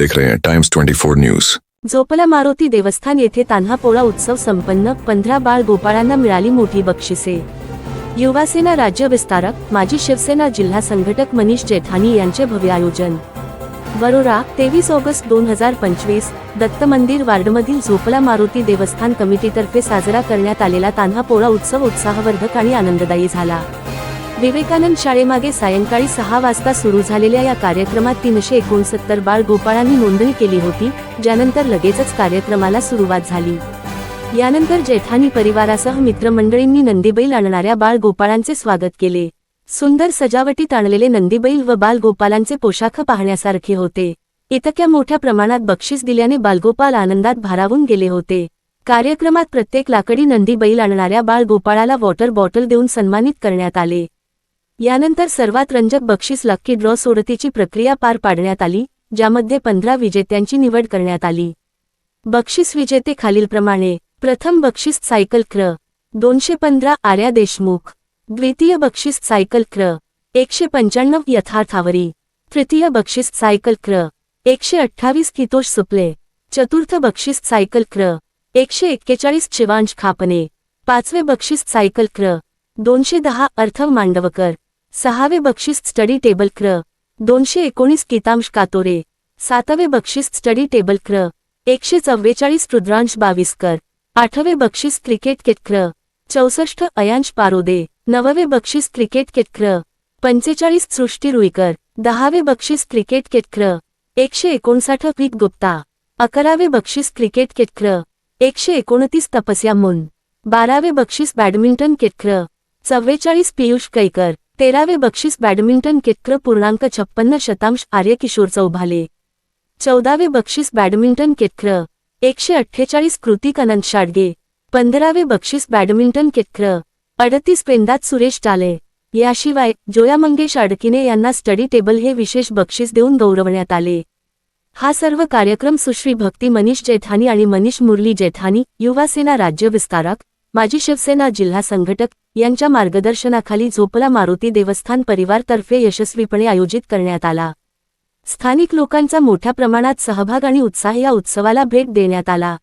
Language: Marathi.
देख रहे हैं टाइम्स 24 न्यूज झोपला मारुती देवस्थान येथे तान्हा पोळा उत्सव संपन्न पंधरा बाळ गोपाळांना मिळाली मोठी बक्षिसे. युवासेना राज्य विस्तारक माजी शिवसेना जिल्हा संघटक मनीष जेठानी यांचे भव्य आयोजन. बरोरा तेवीस ऑगस्ट दोन हजार पंचवीस दत्त मंदिर वार्डमधील झोपला मारुती देवस्थान कमिटीतर्फे साजरा करण्यात आलेला तान्हा पोळा उत्सव उत्साहवर्धक आणि आनंददायी झाला. विवेकानंद शाळेमागे सायंकाळी सहा वाजता सुरू झालेल्या या कार्यक्रमात तीनशे एकोणसत्तर बाळ गोपाळांनी नोंदणी केली होती ज्यानंतर लगेचच कार्यक्रमाला सुरुवात झाली. यानंतर जेठानी परिवारासह मित्रमंडळींनी नंदीबैल आणणाऱ्या बाळ गोपाळांचे स्वागत केले. सुंदर सजावटीत आणलेले नंदीबैल व बाल गोपालांचे पोशाख पाहण्यासारखे होते. इतक्या मोठ्या प्रमाणात बक्षीस दिल्याने बालगोपाल आनंदात भारावून गेले होते. कार्यक्रमात प्रत्येक लाकडी नंदी बैल आणणाऱ्या बाळ गोपाळाला वॉटर बॉटल देऊन सन्मानित करण्यात आले. यानंतर सर्वात रंजक बक्षीस लक्की ड्रॉ सोडतीची प्रक्रिया पार पाडण्यात आली ज्यामध्ये पंधरा विजेत्यांची निवड करण्यात आली. बक्षीस विजेते खालीलप्रमाणे प्रथम बक्षीस सायकल क्र. दोनशे पंधरा आर्या देशमुख. द्वितीय बक्षीस सायकल क्र. एकशे पंच्याण्णव यथार्थावरी. तृतीय बक्षीस सायकल क्र. एकशे अठ्ठावीस कितोष सुपले. चतुर्थ बक्षीस सायकल क्र. एकशे एक्केचाळीस शिवांश खापने पाचवे बक्षीस सायकल क्र. दोनशे दहा अर्थव मांडवकर सहावे बक्षीस स्टडी टेबल क्र. दोनशे एकोणीस कितांश कातोरे. सातवे बक्षीस स्टडी टेबल क्र. एकशे चव्वेचाळीस रुद्रांश बाविस्कर आठवे बक्षीस क्रिकेट किटक्र चौसष्ट अयांश पारोदे. नववे बक्षीस क्रिकेट किट क्र. पंचेचाळीस सृष्टी रुईकर. दहावे बक्षीस क्रिकेट केटक्र एकशे एकोणसाठ पीक गुप्ता. अकरावे बक्षीस क्रिकेट केटक्र एकशे एकोणतीस तपस्या मुन. बारावे बक्षीस बॅडमिंटन किटक्र चव्वेचाळीस पियुष कैकर. तेरावे बक्षीस बॅडमिंटन किटक्र पूर्णांक छप्पन्न शतांश आर्यकिशोर चौभाले चौदावे बक्षीस बॅडमिंटन किटक्र एकशे अठ्ठेचाळीस कृतिक अनंत शाडगे. पंधरावे बक्षीस बॅडमिंटन किटक्र अडतीस पेंदात सुरेश टाले. याशिवाय जोया मंगेश अडकिने यांना स्टडी टेबल हे विशेष बक्षीस देऊन गौरवण्यात आले. हा सर्व कार्यक्रम सुश्री भक्ती मनीष जेठानी आणि मनीष मुरली जेठानी युवासेना राज्य विस्तारक माजी शिवसेना जिल्हा संघटक यांच्या मार्गदर्शनाखाली झोपला मारुती देवस्थान परिवारतर्फे यशस्वीपणे आयोजित करण्यात आला. स्थानिक लोकांचा मोठ्या प्रमाणात सहभाग आणि उत्साह या उत्सवाला भेट देण्यात आला.